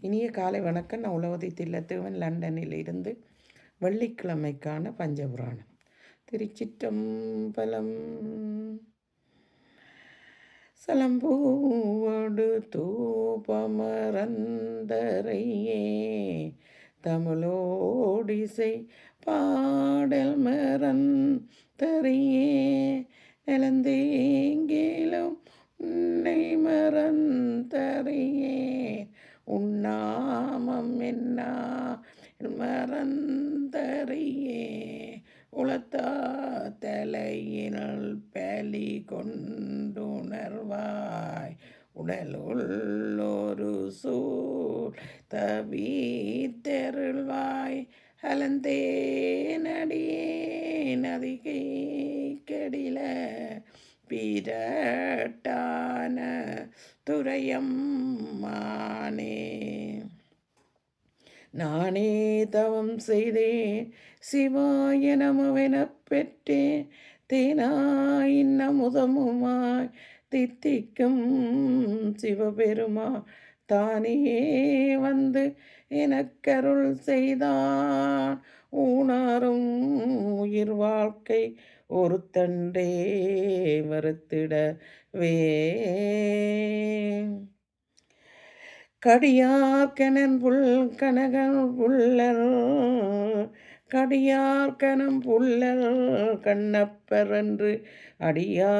இனிய காலை வணக்கம். நான் உலவதி தில்லத்துவன் லண்டனில் இருந்து வெள்ளிக்கிழமைக்கான பஞ்சபுராணம். திருச்சிற்றம்பலம் சலம்பூவோடு தூபமரந்தரையே தமிழோடிசை பாடல் மரந்தரையே நிலந்தேங்கிலும் உன்னை மறந்தறியே மறந்தறியே. உளத்தா பலி கொண்டுணர்வாய். உடலுள்ளொரு சூழ் தவித்தருள்வாய். அலந்தே நடியே நதிகை கடில பிரட்டான துறையம் மானே நானே தவம் செய்தேன். சிவாய நமவெனப் பெற்றேன். தேனாயின் அமுதமுமாய் தித்திக்கும் சிவபெருமா தானே வந்து எனக்கருள் செய்தான். ஊனாரும் உயிர் வாழ்க்கை ஒரு தண்டே வருத்திடவே கடியார்கனன் புல் கனகன் புல்லர் கடியார்கனம் புல்லர் கண்ணப்பர் என்று அடியார்.